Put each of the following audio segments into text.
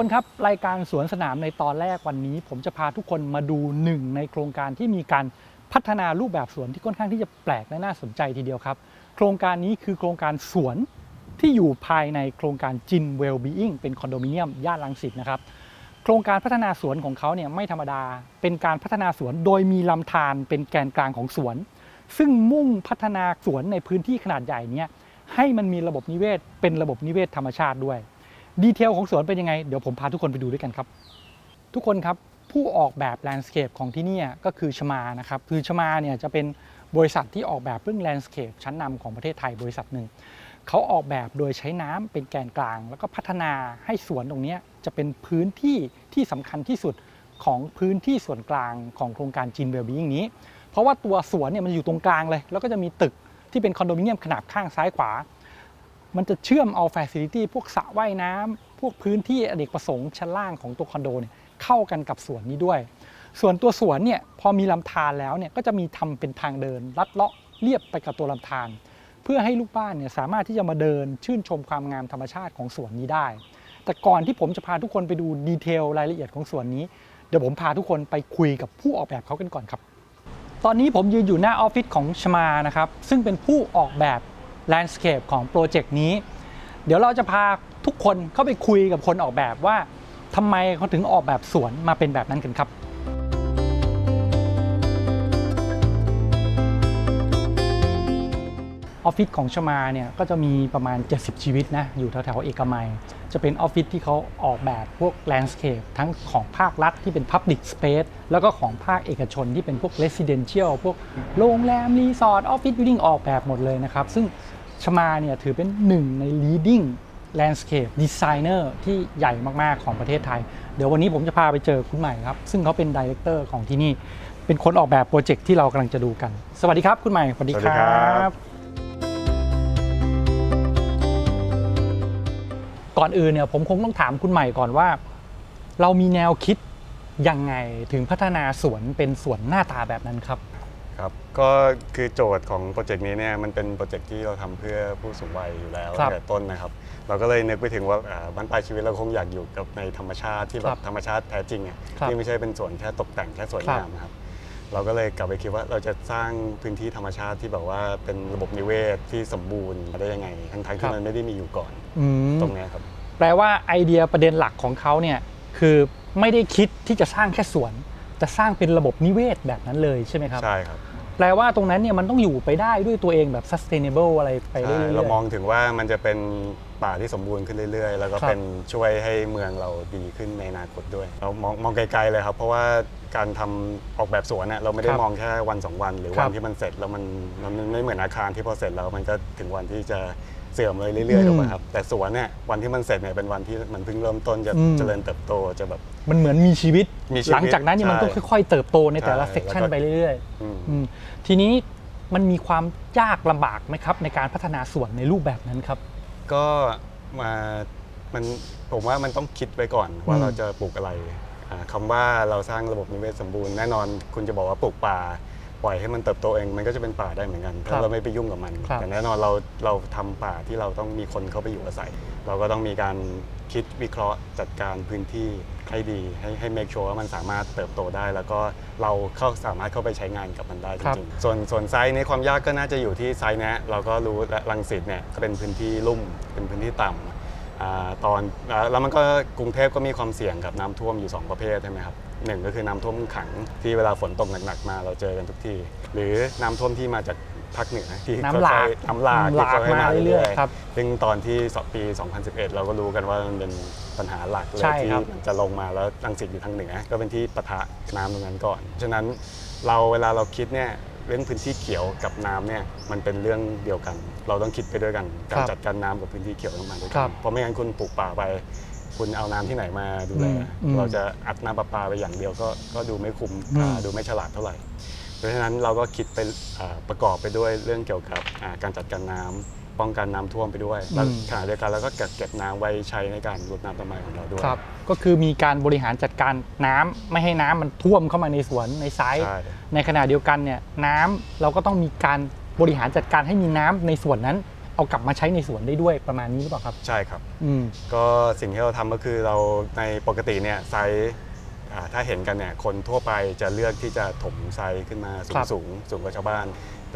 คนครับ รายการสวนสนามในตอนแรกวันนี้ ผมจะพาทุกคนมาดูหนึ่งในโครงการที่มีการพัฒนารูปแบบสวนที่ค่อนข้างที่จะแปลกและน่าสนใจทีเดียวครับ โครงการนี้คือโครงการสวนที่อยู่ภายในโครงการจินเวลบีอิงเป็นคอนโดมิเนียมย่านรังสิตนะครับโครงการพัฒนาสวนของเขาเนี่ยไม่ธรรมดา เป็นการพัฒนาสวนโดยมีลำธารเป็นแกนกลางของสวน ซึ่งมุ่งพัฒนาสวนในพื้นที่ขนาดใหญ่เนี่ยให้มันมีระบบนิเวศ เป็นระบบนิเวศธรรมชาติด้วย ดีเทลของสวนเป็นยังไง เดี๋ยวผมพาทุกคนไปดูด้วยกันครับ ทุกคนครับผู้ออกแบบแลนด์สเคปของที่นี่ก็คือชมานะครับคือชมาเนี่ยจะเป็นบริษัทที่ออกแบบเรื่องแลนด์สเคปชั้นนำของประเทศไทยบริษัทหนึ่งเขาออกแบบโดยใช้น้ำเป็นแกนกลาง แล้วก็พัฒนาให้สวนตรงนี้จะเป็นพื้นที่ที่สำคัญที่สุดของพื้นที่ส่วนกลางของโครงการจีนเวลบีอย่างนี้ เพราะว่าตัวสวนเนี่ยมันอยู่ตรงกลางเลย แล้วก็จะมีตึกที่เป็นคอนโดมิเนียมขนาบข้างซ้ายขวา มันจะเชื่อมเอาฟ a ซิลิตี้พวกสระว่ายน้ำพวกพื้นที่อเนกประสงค์ชั้นล่างของตัวคอนโดเนี่ยเข้ากันกับสวนนี้ด้วย ส่วนตัวสวนเนี่ยพอมีลำธารแล้วเนี่ยก็จะมีทำเป็นทางเดิน ลัดเลาะเรียบไปกับตัวลำธารเพื่อให้ลูกบ้านเนี่ยสามารถที่จะมาเดินชื่นชมความงามธรรมชาติของสวนนี้ได้ แต่ก่อนที่ผมจะพาทุกคนไปดูดีเทลรายละเอียดของสวนนี้เดี๋ยวผมพาทุกคนไปคุยกับผู้ออกแบบเขากันก่อนครับ ตอนนี้ผมยืนอยู่หน้าออฟฟิศของชมานะครับซึ่งเป็นผู้ออกแบบ แลนด์สเคปของโปรเจกต์นี้ เดี๋ยวเราจะพาทุกคนเข้าไปคุยกับคนออกแบบว่าทำไมเขาถึงออกแบบสวนมาเป็นแบบนั้นกันครับออฟฟิศของชมาเนี่ยก็จะมีประมาณ 70 ชีวิตนะอยู่แถวๆเอกมัย จะเป็นออฟฟิศที่เขาออกแบบพวกแลนด์สเคปทั้งของภาครัฐที่เป็น Public Space แล้วก็ของภาคเอกชนที่เป็นพวก Residential พวกโรงแรม รีสอร์ทออฟฟิศบิลดิ่งออกแบบหมดเลยนะครับ ซึ่ง ชมาเนี่ยถือเป็นหนึ่งใน leading landscape designer ที่ใหญ่มาก ๆ ของประเทศไทย เดี๋ยววันนี้ผมจะพาไปเจอคุณใหม่ครับ ซึ่งเขาเป็นดีเลกเตอร์ของที่นี่ เป็นคนออกแบบโปรเจกต์ที่เรากำลังจะดูกัน สวัสดีครับคุณใหม่ สวัสดีสวัสคดีรครับับก่อนอื่นเนี่ยผมคงต้องถามคุณใหม่ก่อนว่า เรามีแนวคิดยังไงถึงพัฒนาสวนเป็นสวนหน้าตาแบบนั้นครับ ครับก็คือโจทย์ของโปรเจกต์นี้เนี่ยมันเป็นโปรเจกต์ที่เราทำเพื่อผู้สูงวัยอยู่แล้วครับตั้งแต่ต้นนะครับ เราก็เลยนึกไปถึงว่าอ่าบ้านปลายชีวิตเราคงอยากอยู่กับในธรรมชาติที่แบครับบธรรมชาติแท้จริงอะครับที่ไม่ใช่เป็นสวนแค่ตกแต่งแค่สวยครับงามนะครับเราก็เลยกลับไปคิดว่าเราจะสร้างพื้นที่ธรรมชาติที่แบบว่าเป็นระบบนิเวศที่สมบูรณ์ได้ยังไง ทั้งๆที่มันไม่ได้มีอยู่ก่อนอืมตรงเนี้ยครับ แปลว่าไอเดียประเด็นหลักของเขาเนี่ยคือไม่ได้คิดที่จะสร้างแค่สวน จะสร้างเป็นระบบนิเวศแบบนั้นเลยใช่ไหมครับ ใช่ครับแปลว่าตรงนั้นเนี่ยมันต้องอยู่ไปได้ด้วยตัวเองแบบ sustainable อะไรไปเรื่ใช่อยๆ เรามองถึงว่ามันจะเป็นป่าที่สมบูรณ์ขึ้นเรื่อยๆ แล้วก็ครับเป็นช่วยให้เมืองเราดีขึ้นในอนาคตด้วย เรามองมองไกลๆเลยครับ เพราะว่าการทำออกแบบสวนเนี่ยเราไม่ได้ครับมองแค่วันสองวัน หรือครัวับนที่มันเสร็จแล้วมันมันไม่เหมือนอาคารที่พอเสร็จแล้วมันก็ถึงวันที่จะ เสื่อมเลยเรื่อยๆถูกไหมครับแต่สวนเนี่ยวันที่มันเสร็จเนี่ยเป็นวันที่มันเพิ่งเริ่มต้นจะอืม เจริญเติบโตจะแบบ มันเหมือนมีชีวิต มีชีวิตหลังจากนั้นเนี่ยมันใช่ต้องค่อยๆเติบโตในแต่ละใช่เซกชันแล้วก็ ไปเรื่อยอืม ๆอืมทีนี้มันมีความยากลำบากไหมครับ ในการพัฒนาสวนในรูปแบบนั้นครับ ก็มามันผมว่ามันต้องคิดไว้ก่อนว่าอืมเราจะปลูกอะไรอ่าคำว่าเราสร้างระบบนิเวศสมบูรณ์แน่นอน คุณจะบอกว่าปลูกป่า ปล่อยให้มันเติบโตเองมันก็จะเป็นป่าได้เหมือนกันครัถ้าบเราไม่ไปยุ่งกับมัน ครับแต่แน่นอนเราเราทำป่าที่เราต้องมีคนเข้าไปอยู่อาศัย เราก็ต้องมีการคิดวิเคราะห์จัดการพื้นที่ให้ดี ให้ให้ make sure ว่ามันสามารถเติบโตได้ แล้วก็เราเข้าสามารถเข้าไปใช้งานกับมันได้จครับ ริงๆส่วนส่วนไซส์ในความยากก็น่าจะอยู่ที่ไซส์เนี้ยเราก็รู้และรังสิตเนี่ยก็เป็นพื้นที่ลุ่มเป็นพื้นที่ต่ำ อาตอนอ่าแล้วมันก็กรุงเทพก็มีความเสี่ยงกับน้ำท่วมอยู่ 2 ประเภทใช่ไหมครับ หนึ่งก็คือน้ำท่วมขังที่เวลาฝนตกหนักๆมาเราเจอกันทุกที่ หรือน้ำท่วมที่มาจากภาคเหนือที่น้ำหลากค่อยๆน้ำหลากหลากที่ค่อยๆมาเรื่อยๆครับซึ่งตอนที่สปี 2011 เราก็รู้กันว่ามันเป็นปัญหาหลักเลยใช่ที่ครับ มันจะลงมาแล้วรังสิตอยู่ทางเหนือ ก็เป็นที่ปะทะน้ำตรงนั้นก่อน ฉะนั้นเราเวลาเราคิดเนี่ยเรื่องพื้นที่เขียวกับน้ำเนี่ยมันเป็นเรื่องเดียวกัน เราต้องคิดไปด้วยกัน การจัดการน้ำกับพื้นที่เขียวต้องมาด้วยคกัรันบเพราะไม่งั้นคุณปลูกป่าไป คุณเอาน้ำที่ไหนมาดูแลอืมอืม เราจะอัดน้ำประปาไปอย่างเดียวก็ก็ดูไม่คุ้มอืมค่าดูไม่ฉลาดเท่าไหร่ เพราะฉะนั้นเราก็คิดไปอ่าประกอบไปด้วยเรื่องเกี่ยวกับอ่าการจัดการน้ำป้องกันน้ำท่วมไปด้วยแล้วอืม ขณะเดียวกันเราก็เก็บเก็บน้ำไว้ใช้ในการรดน้ำต้นไม้ของเราด้วย ครับก็คือมีการบริหารจัดการน้ำไม่ให้น้ำมันท่วมเข้ามาในสวนในไซต์ ใช่ ในขณะเดียวกันเนี่ยน้ำเราก็ต้องมีการบริหารจัดการให้มีน้ำในส่วนนั้น เอากลับมาใช้ในสวนได้ด้วยประมาณนี้หรือเปล่าครับ ใช่ครับ อืม ก็สิ่งที่เราทำก็คือเราในปกติเนี่ยไซส์อ่าถ้าเห็นกันเนี่ยคนทั่วไปจะเลือกที่จะถมไซส์ขึ้นมาสูครังบ สูงสูงกว่าชาวบ้าน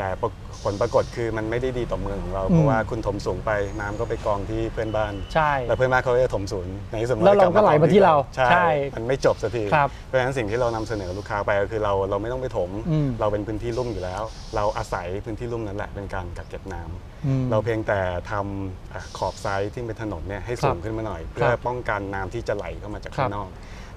แต่ปรากผลปรากฏคือมันไม่ได้ดีต่อเมืองของเราอืมเพราะว่าคุณถมสูงไปน้ำก็ไปกองที่เพื่อนบ้าน ใช่ แล้วเพื่อนบ้านเขาก็จะถมศูนย์ในที่สุดมันแล้วเราก็บไหลมาที่เราใช่ใช่ มันไม่จบสักทีครับเพราะฉะนั้นสิ่งที่เรานำเสนอลูกค้าไปก็คือเราเราไม่ต้องไปถมอืมเราเป็นพื้นที่ลุ่มอยู่แล้ว เราอาศัยพื้นที่ลุ่มนั้นแหละเป็นการกักเก็บน้ำอืมเราเพียงแต่ทำอะขอบไซส์ที่เป็นถนนเนี่ยให้สูงขึ้นมาหน่อย เพื่อป้องกันน้ำที่จะไหลเข้ามาจากครัข้าบงนอก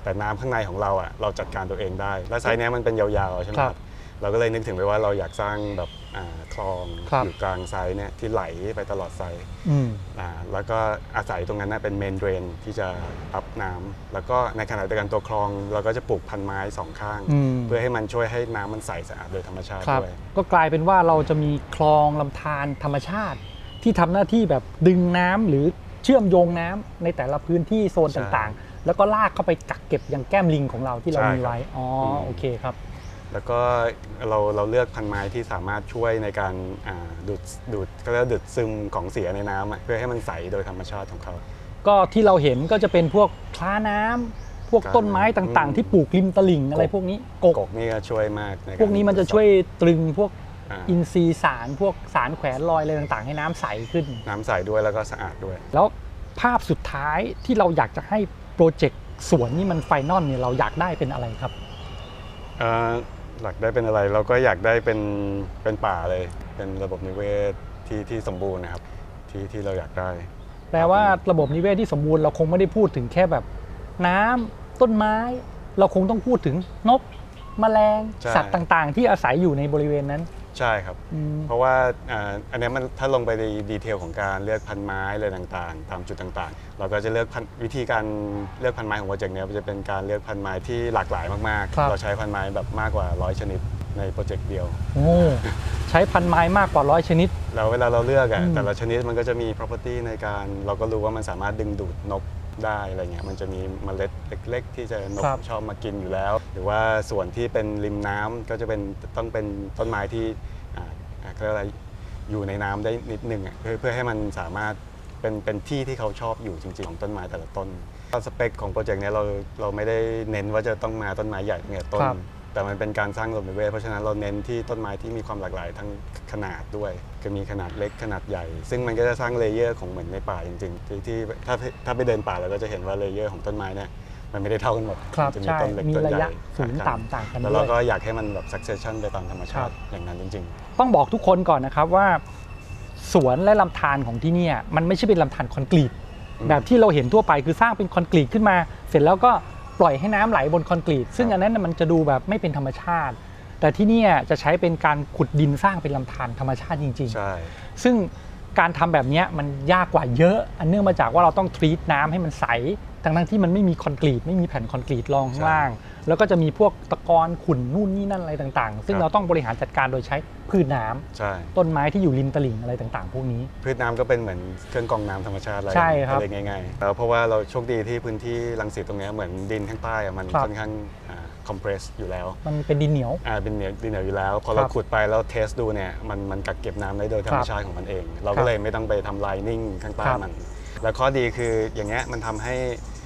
แต่น้ำข้างในของเราอะเราจัดการตัวเองได้ และไซส์เนี้ยมันเป็นยาวๆใช่ไหมคครัรับบ เราก็เลยนึกถึงไปว่าเราอยากสร้างแบบอ่าคลองครับอยู่กลางไซส์เนี่ยที่ไหลไปตลอดไซส์อืมอ่าแล้วก็อาศัยตรงนั้นนะเป็นเมนเดรนที่จะรับน้ำแล้วก็ในขณะเดียวกันตัวคลอง เราก็จะปลูกพันไม้สองข้างอืมเพื่อให้มันช่วยให้น้ำมันใสสะอาดโดยธรรมชาติครับด้วยก็กลายเป็นว่าเราจะมีคลองลำธารธรรมชาติ ที่ทำหน้าที่แบบดึงน้ำหรือเชื่อมโยงน้ำในแต่ละพื้นที่โซนใช่ต่างๆ แล้วก็ลากเข้าไปกักเก็บอย่างแก้มลิงของเราที่เราใช่มีไว้อ๋ออมโอเคครับ แล้วก็เราเราเลือกพันไม้ที่สามารถช่วยในการอ่าดูดดูดก็เรียกว่าดูดซึมของเสียในน้ำอะเพื่อให้มันใสโดยธรรมชาติของเขา ก็ที่เราเห็นก็จะเป็นพวกคล้าน้ำพวกครับต้นไม้ต่างอืมๆที่ปลูกริมตลิ่งอะไรกกพวกนี้กกกกนี่ก็ช่วยมากในารพวกนี้มันจะช่วยตรึงพวกอ่าอินทรีย์สารพวกสารแขวนลอยอะไรต่างๆ ให้น้ำใสขึ้น น้ำใสด้วยแล้วก็สะอาดด้วย แล้วภาพสุดท้ายที่เราอยากจะให้โปรเจกต์สวนนี่มันไฟนอลเนี่ยเราอยากได้เป็นอะไรครับเอ่อหลักได้เป็นอะไรเราก็อยากได้เป็นเป็นป่าเลย เป็นระบบนิเวศที่ที่สมบูรณ์นะครับ ที่ที่เราอยากได้ แปลว่าระบบนิเวศที่สมบูรณ์เราคงไม่ได้พูดถึงแค่แบบ น้ำต้นไม้ เราคงต้องพูดถึงนก แมลงใช่สัตว์ต่างๆ ที่อาศัยอยู่ในบริเวณนั้น ใช่ครับ อืม เพราะว่าอ่าอันเนี้ยมันถ้าลงไปในดีเทลของการเลือกพันไม้อะไรต่างๆ ตามจุดต่างๆ เราก็จะเลือกพันวิธีการเลือกพันไม้ของโปรเจกต์เนี้ยจะเป็นการเลือกพันไม้ที่หลากหลายมากครับ ๆ เราใช้พันไม้แบบมากกว่าร้อยชนิดในโปรเจกต์เดียว โอ้ใช้พันไม้มากกว่าร้อยชนิด แล้วเวลาเราเลือกอะอืม แต่ละชนิดมันก็จะมี property ในการเราก็รู้ว่ามันสามารถดึงดูดนก ได้อะไรเงี้ยมันจะมีเมล็ดเล็ก ๆ ที่จะนกครับ ชอบมากินอยู่แล้ว หรือว่าส่วนที่เป็นริมน้ำก็จะเป็นต้องเป็นต้นไม้ที่อ่าอ่าเขาเรียกอะไรอยู่ในน้ำได้นิดนึงอะเพื่อเพื่อให้มันสามารถเป็นเป็นที่ที่เขาชอบอยู่จริง ๆ ของต้นไม้แต่ละต้นสเปคของโปรเจกต์เนี้ยเราเราไม่ได้เน้นว่าจะต้องมาต้นไม้ใหญ่เนี่ยต้น ครับ แต่มันเป็นการสร้างระบบนิเวศเพราะฉะนั้นเราเน้นที่ต้นไม้ที่มีความหลากหลายทั้งขนาดด้วยก็มีขนาดเล็กขนาดใหญ่ ซึ่งมันก็จะสร้างเลเยอร์ของเหมือนในป่าจริงๆที่ที่ถ้าถ้าไปเดินป่าเราก็จะเห็นว่าเลเยอร์ของต้นไม้เนี่ยมันไม่ได้เท่ากันหมดครับมันจะมีใช่ต้นเล็กมีต้นระใหญ่ยะสูงครับต่ำต่างกันแล้วด้เราวย ก็อยากให้มันแบบ succession ไปตามธรรมชาติครับอย่างนั้นจริงต้องบอกทุกคนก่อนนะครับว่า สวนและลำธารของที่เนี่ยมันไม่ใช่เป็นลำธารคอนกรีต อืม แบบที่เราเห็นทั่วไปคือสร้างเป็นคอนกรีตขึ้นมา เสร็จแล้วก็ ปล่อยให้น้ำไหลบนคอนกรีต ซึ่งครับอันนั้นน่ะมันจะดูแบบไม่เป็นธรรมชาติ แต่ที่เนี่ยจะใช้เป็นการขุดดินสร้างเป็นลำธารธรรมชาติจริงๆใช่ๆซึ่งการทำแบบเนี้ยมันยากกว่าเยอะ อันเนื่องมาจากว่าเราต้องทรีตน้ำให้มันใส ทั้งๆที่มันไม่มีคอนกรีต ไม่มีแผ่นคอนกรีตรองข้างใช่ล่าง แล้วก็จะมีพวกตะกอนขุ่นนู่นนี่นั่นอะไรต่าง ๆ ซึ่งครับเราต้องบริหารจัดการโดยใช้พืชน้ำใช่ต้นไม้ที่อยู่ริมตลิ่งอะไรต่าง ๆ พวกนี้ พืชน้ำก็เป็นเหมือนเครื่องกรองน้ำธรรมชาติอะไรใช่ครับอะไรง่ายๆแล้วเพราะว่าเราโชคดีที่พื้นที่รังสิตตรงเนี้ยเหมือนดินข้างใต้อะมันครับค่อนข้างคอมเพรสอยู่แล้ว มันเป็นดินเหนียวอ่าเป็นเหนียวดินเหนียวอยู่แล้ว พอคเรารับขุดไปแล้วเทสดูเนี่ยมันมันกักเก็บน้ำได้โดยธรรมชาติของมันเอง เราครัก็บเลยไม่ต้องไปทำลายนิ่งข้างใต้ครับมัน แล้วข้อดีคืออย่างเงี้ยมันทำให้อ่า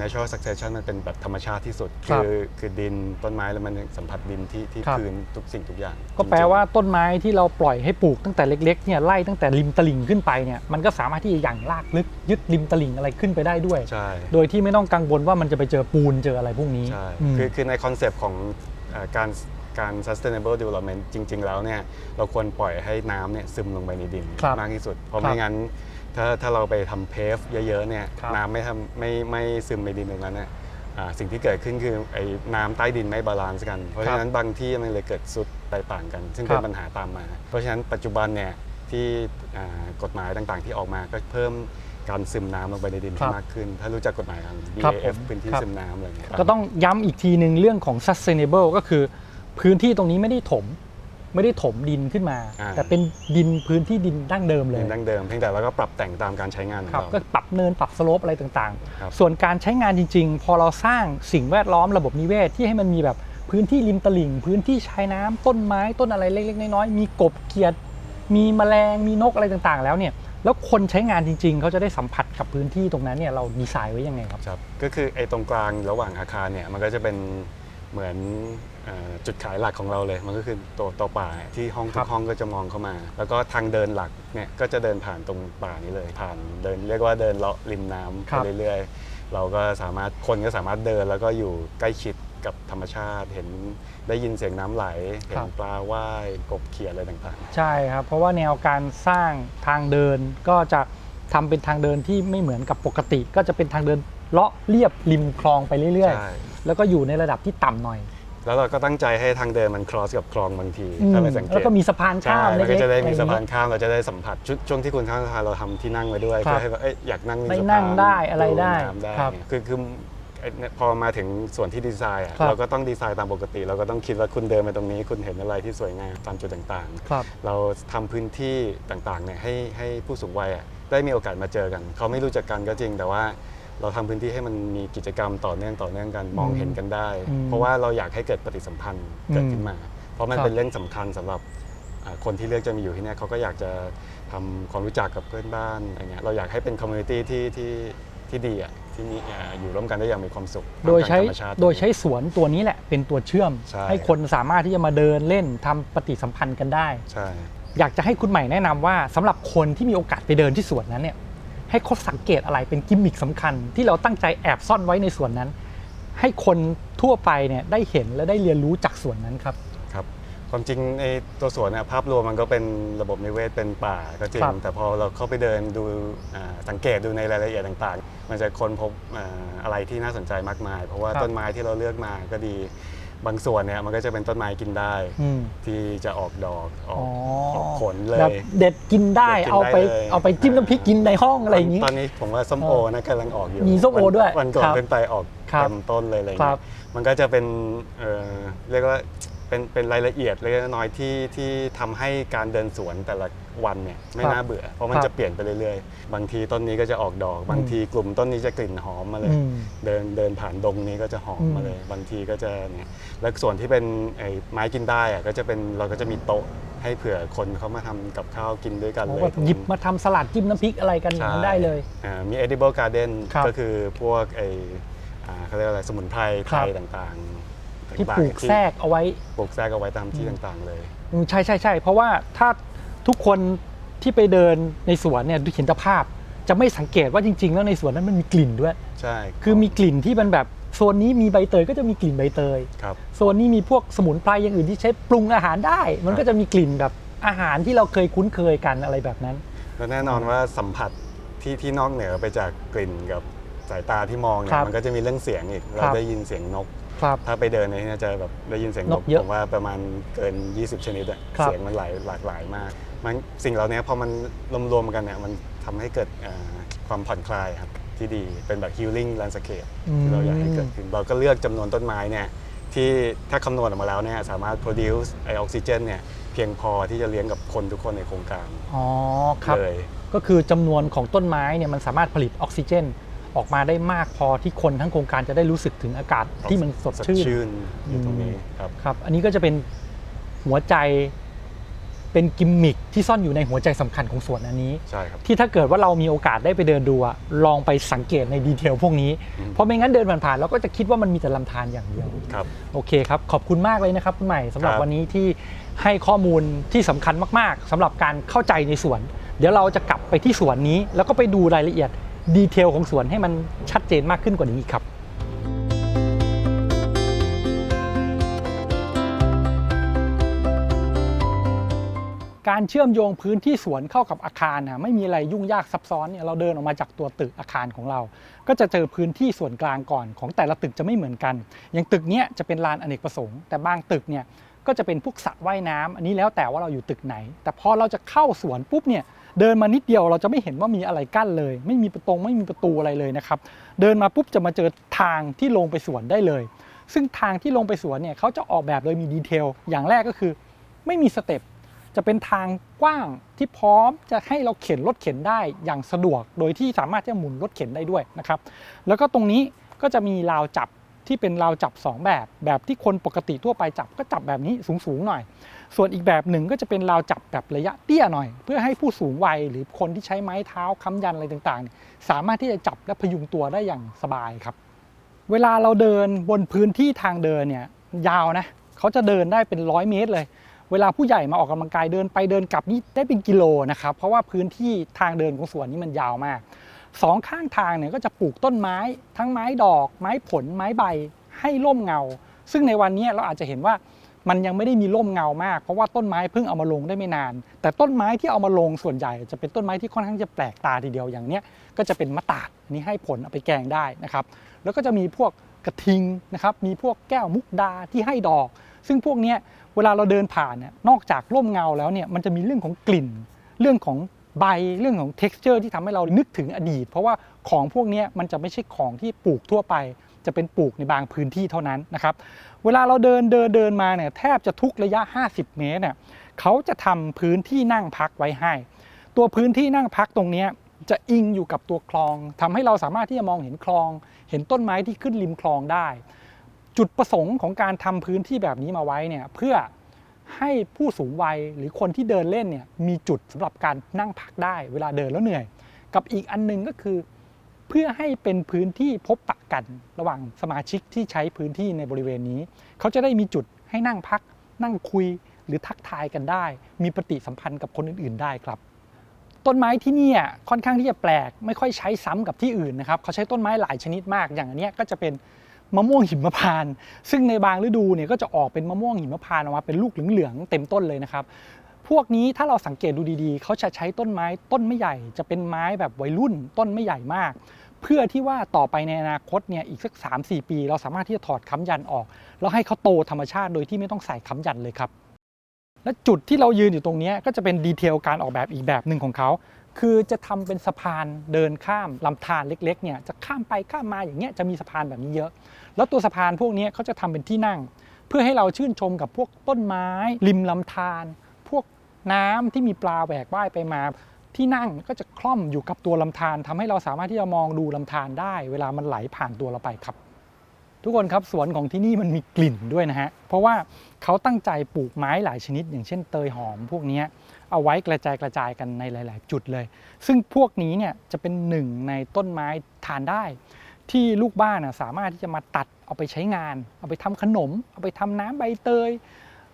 natural succession มันเป็นแบบธรรมชาติที่สุดครับคือคือดินต้นไม้แล้วมันสัมผัสดินที่ที่ครับพื้นทุกสิ่งทุกอย่าง ก็แปลจริงๆว่าต้นไม้ที่เราปล่อยให้ปลูกตั้งแต่เล็กๆเนี่ยไล่ตั้งแต่ริมตลิ่งขึ้นไปเนี่ยมันก็สามารถที่จะหยั่งรากลึกยึดริมตลิ่งอะไรขึ้นไปได้ด้วยใช่โดยที่ไม่ต้องกังวลว่ามันจะไปเจอปูนเจออะไรพวกนี้ใช่อืมคือคือในคอนเซปต์ของเอ่อการการ sustainable development จริง ๆ แล้วเนี่ยเราควรปล่อยให้น้ำเนี่ยซึมลงไปในดินครับมากที่สุด เพราะครับไม่งั้น ถ้าถ้าเราไปทำเพฟเยอะๆเนี่ยครับน้ำไม่ทำไม่ไม่ซึมในดินตรงนั้นเนี่ยอ่าสิ่งที่เกิดขึ้นคือไอ้น้ำใต้ดินไม่บาลานซ์กัน เพราะฉะนั้นบางที่มันเลยเกิดซุดแตกต่างกัน ซึ่งเป็ครันบปัญหาตามมา เพราะฉะนั้นปัจจุบันเนี่ยที่อ่ากฎหมายต่างๆที่ออกมาก็เพิ่มการซึมน้ำลงไปในดินครับมากขึ้น ถ้ารู้จักกฎหมายทางครับผ BAF มพื้นที่ครับ ซึมน้ำอะไรอย่างเงี้ย ก็ต้องย้ำอีกทีหนึ่งเรื่องของ sustainable ก็คือ พื้นที่ตรงนี้ไม่ได้ถม ไม่ได้ถมดินขึ้นมา อ่า แต่เป็นดินพื้นที่ดินดั้งเดิมเลยเป็นดั้งเดิมเพียงแต่เราก็ปรับแต่งตามการใช้งานของครับเรา ก็ปรับเนินปรับสโลปอะไรต่างครับ ๆ ส่วนการใช้งานจริง ๆ พอเราสร้างสิ่งแวดล้อมระบบนิเวศที่ให้มันมีแบบพื้นที่ริมตลิ่ง พื้นที่ชายน้ำต้นไม้ต้นอะไรเล็ก ๆ น้อยๆมีกบเขียด มีแมลงมีนกอะไรต่างๆ แล้วเนี่ยแล้วคนใช้งานจริง ๆ เขาจะได้สัมผัสกับพื้นที่ตรงนั้นเนี่ยเราดีไซน์ไว้ยังไงครับ ครับก็คือไอ้ตรงกลางระหว่างอาคารเนี่ยมันก็จะเป็น เหมือนเอ่อจุดขายหลักของเราเลย มันก็คือตัวตัวป่าที่ห้องครัทุบกห้องก็จะมองเข้ามา แล้วก็ทางเดินหลักเนี่ยก็จะเดินผ่านตรงป่านี้เลย ผ่านเดินเรียกว่าเดินเลาะริมน้ำครับไปเรื่อยๆ เราก็สามารถคนก็สามารถเดินแล้วก็อยู่ใกล้ชิดกับธรรมชาติเห็นได้ยินเสียงน้ำไหล เห็นปลาว่ายกบเขียดอะไรต่างๆ ใช่ครับ เพราะว่าแนวการสร้างทางเดินก็จะทำเป็นทางเดินที่ไม่เหมือนกับปกติ ก็จะเป็นทางเดินเลาะเรียบริมคลองไปเรื่อยใช่ๆ แล้วก็อยู่ในระดับที่ต่ำหน่อย แล้วเราก็ตั้งใจให้ทางเดินมัน cross กับคลองบางทีอืมถ้าไปสังเกตแล้วก็มีสะพานใช่ข้ามแล้วก็เล็กๆจะได้มีอรสะอย่งพางี้นข้ามเราจะได้สัมผัสชุดช่วงที่คุณข้างสะพานเราทำที่นั่งไว้ด้วยครับเพื่อให้แบบเอ้ยอยากนั่งริมได้สะพานนั่งได้อะไรได้น้ำได้ครับคือคือไอ้เนี่ยพอมาถึงส่วนที่ดีไซน์อะครับเราก็ต้องดีไซน์ตามปกติ เราก็ต้องคิดว่าคุณเดินมาตรงนี้ คุณเห็นอะไรที่สวยงามตามจุดต่างครับๆเราทำพื้นที่ต่างๆเนี่ยให้ให้ผู้สูงวัยอะได้มีโอกาสมาเจอกัน เขาไม่รู้จักกันก็จริงแต่ว่า เราทำพื้นที่ให้มันมีกิจกรรมต่อเนื่องต่อเนื่องกันมองเห็นกันได้อืมเพราะว่าเราอยากให้เกิดปฏิสัมพันธ์เกิดขึ้นมา เพราะมันครับเป็นเรื่องสำคัญสำหรับอ่าคนที่เลือกจะมาอยู่ที่เนี่ยเขาก็อยากจะทำความรู้จักกับเพื่อนบ้านอะไรเงี้ยเราอยากให้เป็นคอมมูนิตี้ที่ที่ที่ดีอะที่มีอ่าอยู่ร่วมกันได้อย่างมีความสุข โดยใช้ตามธรรมชาติโดยใช้สวนตัวนี้แหละเป็นตัวเชื่อมใช่ให้คนสามารถที่จะมาเดินเล่นทำปฏิสัมพันธ์กันได้ใช่อยากจะให้คุณใหม่แนะนำว่าสำหรับคนที่มีโอกาสไปเดินที่สวนนั้นเนี่ย ให้เขาสังเกตอะไรเป็นกิมมิคสำคัญ ที่เราตั้งใจแอบซ่อนไว้ในสวนนั้น ให้คนทั่วไปเนี่ยได้เห็นและได้เรียนรู้จากสวนนั้นครับครับความจริงในตัวสวนเนี่ยภาพรวมมันก็เป็นระบบนิเวศเป็นป่าก็จริครังบแต่พอเราเข้าไปเดินดูอ่าสังเกตดูในรายละเอียดต่าง ๆ มันจะค้นพบอ่าอะไรที่น่าสนใจมากมาย เพราะว่าครับต้นไม้ที่เราเลือกมาก็ดี บางส่วนเนี่ยมันก็จะเป็นต้นไม้กินได้ อืม ที่จะออกดอกอออ๋กอออกผลเลแบบย เด็ดกินได้เด็ดกินเอาไปได้เลย เอาไปจิ้มน้ำพริกกินในห้องอะไรอย่างนี้ ตอนนี้ผมว่าส้มโอนะกำลังออกอยู่มีส้มโอด้วยวันก่อนครับเพิ่งไปออกครับเต็มต้นเลยอะไรครัเงี้บยมันก็จะเป็นเอ่อเรียกว่า เป็นเป็นรายละเอียดเล็กๆน้อยๆที่ที่ทำให้การเดินสวนแต่ละวันเนี่ยไม่ครับน่าเบื่อ เพราะมันครับจะเปลี่ยนไปเรื่อยๆ บางทีต้นนี้ก็จะออกดอก บางทีกลุ่มต้นนี้จะกลิ่นหอมมาเลย อืมเดินเดินผ่านดงนี้ก็จะหอมอืมมาเลย บางทีก็จะเนี่ยแล้วส่วนที่เป็นไอ้ไม้กินได้อะก็จะเป็นเราก็จะมีโต๊ะให้เผื่อคนเขามาทำกับข้าวกินด้วยกันโอ้เลยแบบหยิบมาทำสลัดจิ้มน้ำพริกอะไรกันอย่างนั้นได้เลย อ่ามี edible garden ครับก็คือพวกไออ่าเขาเรียกอะไรสมุนไพรไทยครับ ต่างๆ ที่ต่างปๆลูกแทรกเอาไว้ปลูกแทรกเอาไว้ตามที่ต่างๆ เลยอืมใช่ใช่ใช่เพราะว่าถ้าทุกคนที่ไปเดินในสวนเนี่ยดูเห็นแต่ภาพ จะไม่สังเกตว่าจริง ๆ แล้วในสวนนั้นมันมีกลิ่นด้วย ใช่ คือมีกลิ่นที่มันแบบโซนนี้มีใบเตยก็จะมีกลิ่นใบเตยครับโซนนี้มีพวกสมุนไพรอย่างอื่นที่ใช้ปรุงอาหารได้ มันก็จะมีกลิ่นแบบอาหารที่เราเคยคุ้นเคยกันอะไรแบบนั้นแล้วแน่นอนว่าสัมผัสที่ที่นอกเหนือไปจากกลิ่นกับสายตาที่มองเนี่ครัยบมันก็จะมีเรื่องเสียงอีก เราครับได้ยินเสียงนก ครับถ้าไปเดินในที่เนี้จะแบบได้ยินเสียงนนกกเยอะผมว่าประมาณเกิน 20 ชนิดอะครับ เสียงมันหลายหลากหลายมาก มันสิ่งเหล่านี้พอมันรวมๆกันเนี่ยมันทำให้เกิดเอ่อความผ่อนคลายครับที่ดีเป็นแบบ healing landscape ที่เราอยากให้เกิดขึ้นเราก็เลือกจำนวนต้นไม้เนี่ยที่ถ้าคำนวณออกมาแล้วเนี่ยสามารถ produce ไอออกซิเจนเนี่ยเพียงพอที่จะเลี้ยงกับคนทุกคนในโครงการอ๋อครับ เลย ก็คือจำนวนของต้นไม้เนี่ยมันสามารถผลิตออกซิเจน ออกมาได้มากพอที่คนทั้งโครงการจะได้รู้สึกถึงอากาศที่มันสดชื่นนอยู่ตรงนี้ครับครับ อันนี้ก็จะเป็นหัวใจเป็นกิมมิคที่ซ่อนอยู่ในหัวใจสำคัญของสวนอันนี้ใช่ครับที่ถ้าเกิดว่าเรามีโอกาสได้ไปเดินดูอะลองไปสังเกตในดีเทลพวกนี้อืมเพราะไม่งั้นเดินผ่านๆเราก็จะคิดว่ามันมีแต่ลำธารอย่างเดียวครับโอเคครับ ขอบคุณมากเลยนะครับคุณใหม่สำหรับครับวันนี้ที่ให้ข้อมูลที่สำคัญมากๆสำหรับการเข้าใจในสวน เดี๋ยวเราจะกลับไปที่สวนนี้ แล้วก็ไปดูรายละเอียด ดีเทลของสวนให้มันชัดเจนมากขึ้นกว่านี้อีกครับการเชื่อมโยงพื้นที่สวนเข้ากับอาคารนะไม่มีอะไรยุ่งยากซับซ้อนเนี่ยเราเดินออกมาจากตัวตึกอาคารของเรา ก็จะเจอพื้นที่ส่วนกลางก่อนของแต่ละตึกจะไม่เหมือนกัน อย่างตึกเนี้ยจะเป็นลานอเนกประสงค์ แต่บางตึกเนี่ยก็จะเป็นพวกสระว่ายน้ำอันนี้แล้วแต่ว่าเราอยู่ตึกไหน แต่พอเราจะเข้าสวนปุ๊บเนี่ย เดินมานิดเดียวเราจะไม่เห็นว่ามีอะไรกั้นเลย ไม่มีประตูไม่มีประตูอะไรเลยนะครับ เดินมาปุ๊บจะมาเจอทางที่ลงไปสวนได้เลย ซึ่งทางที่ลงไปสวนเนี่ยเขาจะออกแบบโดยมีดีเทลอย่างแรกก็คือไม่มีสเต็ปจะเป็นทางกว้างที่พร้อมจะให้เราเข็นรถเข็นได้อย่างสะดวก โดยที่สามารถจะหมุนรถเข็นได้ด้วยนะครับ แล้วก็ตรงนี้ก็จะมีราวจับ ที่เป็นราวจับ 2 แบบ แบบที่คนปกติทั่วไปจับก็จับแบบนี้สูงๆหน่อย ส่วนอีกแบบหนึ่งก็จะเป็นราวจับแบบระยะเตี้ยหน่อย เพื่อให้ผู้สูงวัยหรือคนที่ใช้ไม้เท้าค้ำยันอะไรต่างๆ สามารถที่จะจับและพยุงตัวได้อย่างสบายครับ เวลาเราเดินบนพื้นที่ทางเดินเนี่ยยาวนะเขาจะเดินได้เป็นร้อยเมตรเลยเวลาผู้ใหญ่มาออกกำลังกายเดินไปเดินกลับนี่ได้เป็นกิโลนะครับ เพราะว่าพื้นที่ทางเดินของสวนนี้มันยาวมาก สองข้างทางเนี่ยก็จะปลูกต้นไม้ ทั้งไม้ดอก ไม้ผลไม้ใบให้ร่มเงา ซึ่งในวันนี้เราอาจจะเห็นว่ามันยังไม่ได้มีร่มเงามาก เพราะว่าต้นไม้เพิ่งเอามาลงได้ไม่นาน แต่ต้นไม้ที่เอามาลงส่วนใหญ่จะเป็นต้นไม้ที่ค่อนข้างจะแปลกตาทีเดียวอย่างเนี้ยก็จะเป็นมะตาดอันนี้ให้ผลเอาไปแกงได้นะครับแล้วก็จะมีพวกกระทิงนะครับมีพวกแก้วมุกดาที่ให้ดอก ซึ่งพวกเนี้ยเวลาเราเดินผ่านเนี่ยนอกจากร่มเงาแล้วเนี่ยมันจะมีเรื่องของกลิ่น เรื่องของ ใบเรื่องของ t e x t อร์ที่ทำให้เรานึกถึงอดีต เพราะว่าของพวกนี้มันจะไม่ใช่ของที่ปลูกทั่วไป จะเป็นปลูกในบางพื้นที่เท่านั้นนะครับเวลาเราเดินเดินเดินมาเนี่ยแทบจะทุกระยะ 50 เมตรเนี่ยเขาจะทำพื้นที่นั่งพักไว้ให้ ตัวพื้นที่นั่งพักตรงนี้จะอิงอยู่กับตัวคลองทำให้เราสามารถที่จะมองเห็นคลอง เห็นต้นไม้ที่ขึ้นริมคลองได้ จุดประสงค์ของการทำพื้นที่แบบนี้มาไว้เนี่ยเพื่อ ให้ผู้สูงวัยหรือคนที่เดินเล่นเนี่ยมีจุดสำหรับการนั่งพักได้เวลาเดินแล้วเหนื่อย กับอีกอันหนึงก็คือ เพื่อให้เป็นพื้นที่พบปะกันระหว่างสมาชิกที่ใช้พื้นที่ในบริเวณนี้ เขาจะได้มีจุดให้นั่งพัก นั่งคุยหรือทักทายกันได้ มีปฏิสัมพันธ์กับคนอื่น ๆ ได้ครับ ต้นไม้ที่นี่ค่อนข้างที่จะแปลก ไม่ค่อยใช้ซ้ำกับที่อื่นนะครับเขาใช้ต้นไม้หลายชนิดมากอย่างอันเนี้ยก็จะเป็น มะม่วงหิมพานต์ซึ่งในบางฤดูเนี่ยก็จะออกเป็นมะม่วงหิมพานต์ออกมาเป็นลูกเหลืองๆเต็มต้นเลยนะครับพวกนี้ถ้าเราสังเกตดูดีๆ เขาจะใช้ต้นไม้ต้นไม่ใหญ่ จะเป็นไม้แบบวัยรุ่นต้นไม่ใหญ่มาก เพื่อที่ว่าต่อไปในอนาคตเนี่ยอีกสัก 3-4 ปี เราสามารถที่จะถอดค้ำยันออก แล้วให้เขาโตธรรมชาติโดยที่ไม่ต้องใส่ค้ำยันเลยครับ และจุดที่เรายืนอยู่ตรงนี้ก็จะเป็นดีเทลการออกแบบอีกแบบหนึ่งของเขาคือจะทำเป็นสะพานเดินข้ามลำธารเล็กๆเนี่ยจะข้ามไปข้ามมาอย่างเงี้ยจะมีสะพานแบบนี้เยอะ แล้วตัวสะพานพวกนี้เขาจะทำเป็นที่นั่ง เพื่อให้เราชื่นชมกับพวกต้นไม้ ริมลำธารพวกน้ำที่มีปลาแหวกว่ายไปมาที่นั่งก็จะคล่อมอยู่กับตัวลำธารทำให้เราสามารถที่จะมองดูลำธารได้ เวลามันไหลผ่านตัวเราไปครับ ทุกคนครับสวนของที่นี่มันมีกลิ่นด้วยนะฮะเพราะว่าเขาตั้งใจปลูกไม้หลายชนิด อย่างเช่นเตยหอมพวกนี้เอาไว้กระจายกระจายกันในหลาย ๆ จุดเลย ซึ่งพวกนี้เนี่ยจะเป็นหนึ่งในต้นไม้ทานได้ ที่ลูกบ้านสามารถที่จะมาตัดเอาไปใช้งาน เอาไปทำขนม เอาไปทำน้ำใบเตย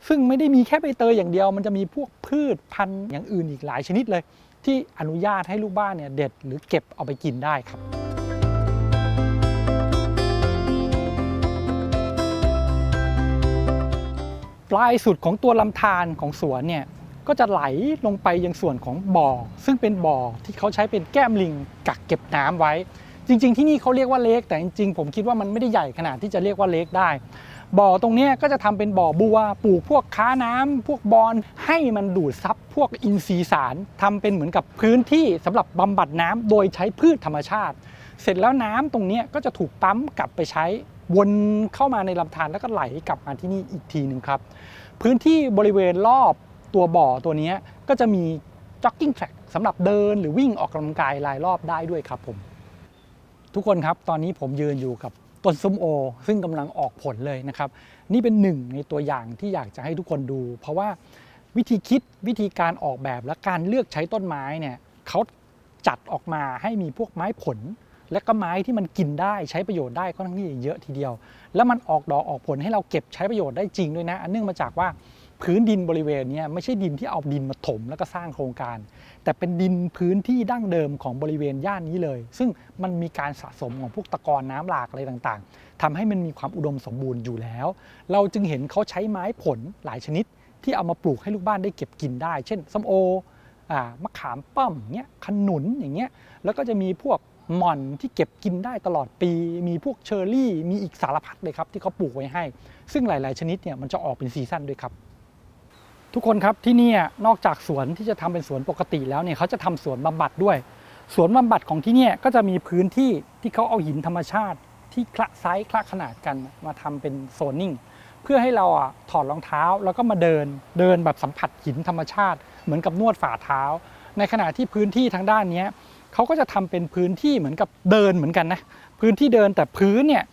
ซึ่งไม่ได้มีแค่ใบเตยอย่างเดียว มันจะมีพวกพืชพันธุ์อย่างอื่นอีกหลายชนิดเลย ที่อนุญาตให้ลูกบ้านเนี่ยเด็ดหรือเก็บเอาไปกินได้ครับปลายสุดของตัวลำธารของสวนเนี่ยก็จะไหลลงไปยังส่วนของบ่อ ซึ่งเป็นบ่อที่เขาใช้เป็นแก้มลิงกักเก็บน้ำไว้ จริง ๆ ที่นี่เขาเรียกว่าเลกแต่จริง ๆ ผมคิดว่ามันไม่ได้ใหญ่ขนาดที่จะเรียกว่าเลกได้ บ่อตรงนี้ก็จะทำเป็นบ่อบัวปลูกพวกค้าน้ำพวกบอนให้มันดูดซับพวกอินทรีย์สารทำเป็นเหมือนกับพื้นที่สำหรับบำบัดน้ำโดยใช้พืชธรรมชาติ เสร็จแล้วน้ำตรงนี้ก็จะถูกปั๊มกลับไปใช้วนเข้ามาในลำธารแล้วก็ไหลกลับมาที่นี่อีกทีหนึ่งครับ พื้นที่บริเวณรอบตัวบ่อตัวนี้ก็จะมีจ็อกกิ้งแทร็กสำหรับเดินหรือวิ่งออกกำลังกายรายรอบได้ด้วยครับผม ทุกคนครับตอนนี้ผมยืนอยู่กับต้นส้มโอ ซึ่งกำลังออกผลเลยนะครับ นี่เป็นหนึ่งในตัวอย่างที่อยากจะให้ทุกคนดู เพราะว่าวิธีคิดวิธีการออกแบบและการเลือกใช้ต้นไม้เนี่ยเขาจัดออกมาให้มีพวกไม้ผล และก็ไม้ที่มันกินได้ใช้ประโยชน์ได้ก็ทั้งที่เยอะทีเดียว แล้วมันออกดอกออกผลให้เราเก็บใช้ประโยชน์ได้จริงด้วยนะ อันเนื่องมาจากว่าพื้นดินบริเวณนี้ไม่ใช่ดินที่เอาดินมาถมแล้วก็สร้างโครงการ แต่เป็นดินพื้นที่ดั้งเดิมของบริเวณย่านนี้เลย ซึ่งมันมีการสะสมของพวกตะกอนน้ำหลากอะไรต่างๆทำให้มันมีความอุดมสมบูรณ์อยู่แล้ว เราจึงเห็นเขาใช้ไม้ผลหลายชนิด ที่เอามาปลูกให้ลูกบ้านได้เก็บกินได้ เช่นส้มโอมะขามป้อมเงี้ยขนุนอย่างเงี้ยแล้วก็จะมีพวกหม่อนที่เก็บกินได้ตลอดปี มีพวกเชอร์รี่ มีอีกสารพัดเลยครับที่เขาปลูกไว้ให้ ซึ่งหลาย ๆ ชนิดเนี่ยมันจะออกเป็นซีซั่นด้วยครับ ทุกคนครับที่นี่นอกจากสวนที่จะทำเป็นสวนปกติแล้วเนี่ยเขาจะทำสวนบำบัดด้วย สวนบำบัดของที่นี่ก็จะมีพื้นที่ที่เขาเอาหินธรรมชาติที่คละไซส์คละขนาดกันมาทำเป็นโซนนิ่งเพื่อให้เราอะถอดรองเท้าแล้วก็มาเดินเดินแบบสัมผัสหินธรรมชาติ เหมือนกับนวดฝ่าเท้า ในขณะที่พื้นที่ทางด้านนี้เขาก็จะทำเป็นพื้นที่เหมือนกับเดินเหมือนกันนะพื้นที่เดินแต่พื้นเนี่ย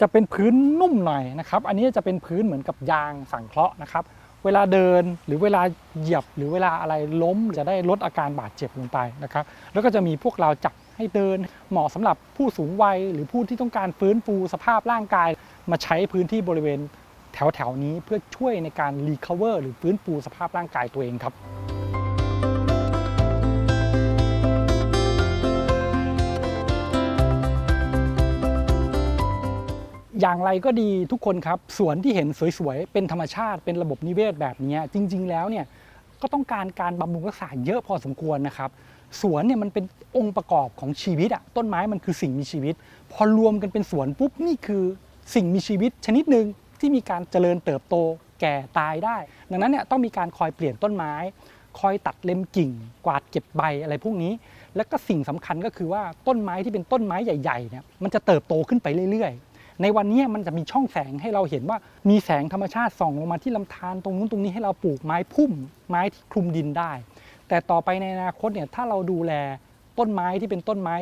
จะเป็นพื้นนุ่มหน่อยนะครับ อันนี้จะเป็นพื้นเหมือนกับยางสังเคราะห์นะครับ เวลาเดินหรือเวลาเหยียบหรือเวลาอะไรล้มจะได้ลดอาการบาดเจ็บลงไปนะครับ แล้วก็จะมีพวกเราจับให้เดินเหมาะสำหรับผู้สูงวัย หรือผู้ที่ต้องการฟื้นฟูสภาพร่างกาย มาใช้พื้นที่บริเวณแถวๆนี้เพื่อช่วยในการรีคาเวอร์หรือฟื้นฟูสภาพร่างกายตัวเองครับ อย่างไรก็ดีทุกคนครับสวนที่เห็นสวยๆเป็นธรรมชาติเป็นระบบนิเวศแบบนี้จริง ๆ แล้วเนี่ยก็ต้องการการบำรุงรักษาเยอะพอสมควรนะครับสวนเนี่ยมันเป็นองค์ประกอบของชีวิตอะต้นไม้มันคือสิ่งมีชีวิต พอรวมกันเป็นสวนปุ๊บนี่คือสิ่งมีชีวิตชนิดหนึ่งที่มีการเจริญเติบโตแก่ตายได้ ดังนั้นเนี่ยต้องมีการคอยเปลี่ยนต้นไม้ คอยตัดเล็มกิ่ง กวาดเก็บใบอะไรพวกนี้ แล้วก็สิ่งสำคัญก็คือว่าต้นไม้ที่เป็นต้นไม้ใหญ่ๆเนี่ยมันจะเติบโตขึ้นไปเรื่อยๆ ในวันนี้มันจะมีช่องแสงให้เราเห็นว่ามีแสงธรรมชาติส่องลงมาที่ลำธารตรงนู้นตรงนี้ให้เราปลูกไม้พุ่มไม้ที่คลุมดินได้ แต่ต่อไปในอนาคตเนี่ยถ้าเราดูแลต้นไม้ที่เป็นต้นไม้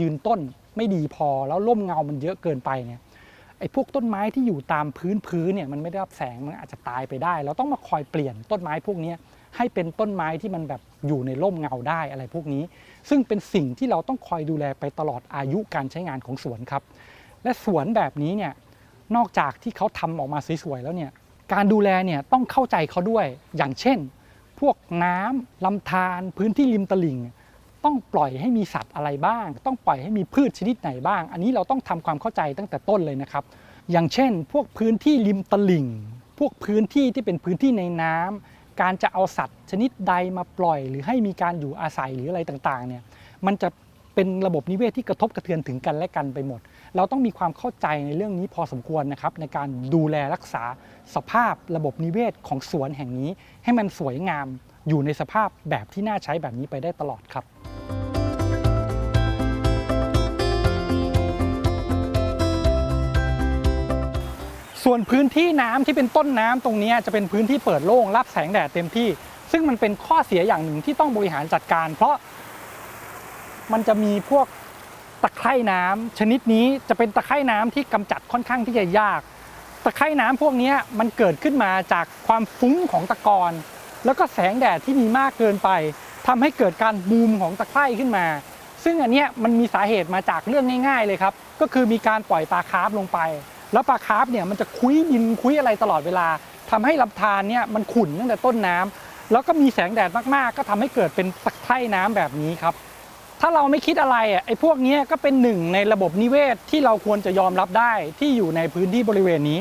ยืนต้นไม่ดีพอแล้วร่มเงามันเยอะเกินไปเนี่ยไอ้พวกต้นไม้ที่อยู่ตามพื้นพื้นเนี่ยมันไม่ได้รับแสงมันอาจจะตายไปได้ เราต้องมาคอยเปลี่ยนต้นไม้พวกนี้ให้เป็นต้นไม้ที่มันแบบอยู่ในร่มเงาได้อะไรพวกนี้ ซึ่งเป็นสิ่งที่เราต้องคอยดูแลไปตลอดอายุการใช้งานของสวนครับ และสวนแบบนี้เนี่ยนอกจากที่เขาทำออกมาสวยๆแล้วเนี่ยการดูแลเนี่ยต้องเข้าใจเขาด้วยอย่างเช่น พวกน้ำลำธารพื้นที่ริมตลิ่ง ต้องปล่อยให้มีสัตว์อะไรบ้าง ต้องปล่อยให้มีพืชชนิดไหนบ้าง อันนี้เราต้องทำความเข้าใจตั้งแต่ต้นเลยนะครับ อย่างเช่น พวกพื้นที่ริมตลิ่ง พวกพื้นที่ที่เป็นพื้นที่ในน้ำการจะเอาสัตว์ชนิดใดมาปล่อย หรือให้มีการอยู่อาศัยหรืออะไรต่างๆเนี่ยมันจะเป็นระบบนิเวศที่กระทบกระเทือนถึงกันและกันไปหมด เราต้องมีความเข้าใจในเรื่องนี้พอสมควรนะครับในการดูแลรักษาสภาพระบบนิเวศของสวนแห่งนี้ ให้มันสวยงามอยู่ในสภาพแบบที่น่าใช้แบบนี้ไปได้ตลอดครับส่วนพื้นที่น้ำที่เป็นต้นน้ำตรงนี้จะเป็นพื้นที่เปิดโล่งรับแสงแดดเต็มที่ ซึ่งมันเป็นข้อเสียอย่างหนึ่งที่ต้องบริหารจัดการ เพราะมันจะมีพวก ตะไคร่น้ำชนิดนี้จะเป็นตะไคร่น้ำที่กำจัดค่อนข้างที่จะยาก ตะไคร่น้ำพวกนี้มันเกิดขึ้นมาจากความฟุ้งของตะกอนแล้วก็แสงแดดที่มีมากเกินไปทำให้เกิดการบูมของตะไคร่ขึ้นมา ซึ่งอันนี้มันมีสาเหตุมาจากเรื่องง่าย ๆ เลยครับ ก็คือมีการปล่อยปลาคาร์ฟลงไป แล้วปลาคาร์ฟเนี่ยมันจะคุยดินคุยอะไรตลอดเวลาทำให้ลำธารเนี่ยมันขุ่นตั้งแต่ต้นน้ำแล้วก็มีแสงแดดมากๆ ก็ทำให้เกิดเป็นตะไคร่น้ำแบบนี้ครับ ถ้าเราไม่คิดอะไรอะไอ้พวกนี้ก็เป็นหนึ่งในระบบนิเวศที่เราควรจะยอมรับได้ที่อยู่ในพื้นที่บริเวณนี้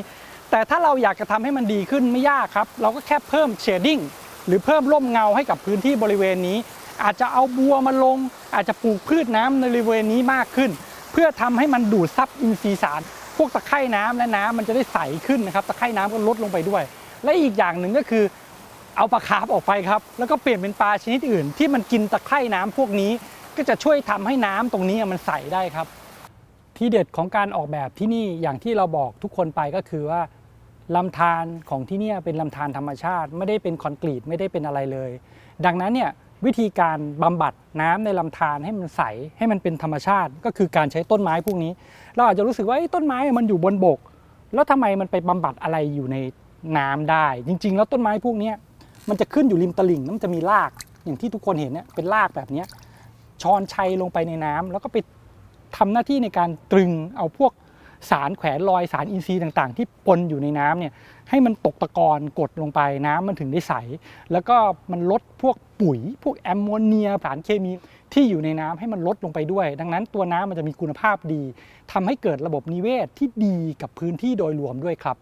แต่ถ้าเราอยากจะทำให้มันดีขึ้นไม่ยากครับ เราก็แค่เพิ่มเชดดิ้งหรือเพิ่มร่มเงาให้กับพื้นที่บริเวณนี้ อาจจะเอาบัวมาลง อาจจะปลูกพืชน้ำในบริเวณนี้มากขึ้น เพื่อทำให้มันดูดซับอินทรีย์สาร พวกตะไคร่น้ำและน้ำมันจะได้ใสขึ้นนะครับตะไคร่น้ำก็ลดลงไปด้วย และอีกอย่างหนึ่งก็คือเอาปลาคาร์ฟออกไปครับแล้วก็เปลี่ยนเป็นปลาชนิดอื่น ที่มันกินตะไคร่น้ำพวกนี้ ก็จะช่วยทำให้น้ำตรงนี้มันใสได้ครับ ที่เด็ดของการออกแบบที่นี่อย่างที่เราบอกทุกคนไปก็คือว่าลำธารของที่นี่เป็นลำธารธรรมชาติ ไม่ได้เป็นคอนกรีตไม่ได้เป็นอะไรเลย ดังนั้นเนี่ยวิธีการบำบัดน้ำในลำธารให้มันใสให้มันเป็นธรรมชาติ ก็คือการใช้ต้นไม้พวกนี้ เราอาจจะรู้สึกว่าต้นไม้มันอยู่บนบก แล้วทำไมมันไปบำบัดอะไรอยู่ในน้ำได้ จริง ๆ แล้วต้นไม้พวกนี้มันจะขึ้นอยู่ริมตลิ่งแล้วมันจะมีรากอย่างที่ทุกคนเห็นเนี่ยเป็นรากแบบนี้ ช้อนชัยลงไปในน้ำแล้วก็ไปทำหน้าที่ในการตรึงเอาพวกสารแขวนลอยสารอินทรีย์ต่างๆ ที่ปนอยู่ในน้ำเนี่ยให้มันตกตะกอนกดลงไปน้ำมันถึงได้ใส แล้วก็มันลดพวกปุ๋ย พวกแอมโมเนียสารเคมีที่อยู่ในน้ำให้มันลดลงไปด้วย ดังนั้นตัวน้ำมันจะมีคุณภาพดีทำให้เกิดระบบนิเวศที่ดีกับพื้นที่โดยรวมด้วยครับ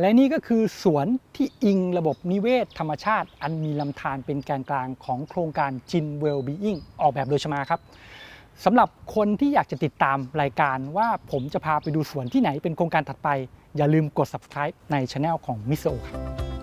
และนี่ก็คือสวนที่อิงระบบนิเวศธรรมชาติ อันมีลำธารเป็นแกนกลางของโครงการจินเวลบีอิงออกแบบโดยชมาครับสำหรับคนที่อยากจะติดตามรายการว่าผมจะพาไปดูสวนที่ไหนเป็นโครงการถัดไป อย่าลืมกด subscribe ในช anel ของมิโซครับ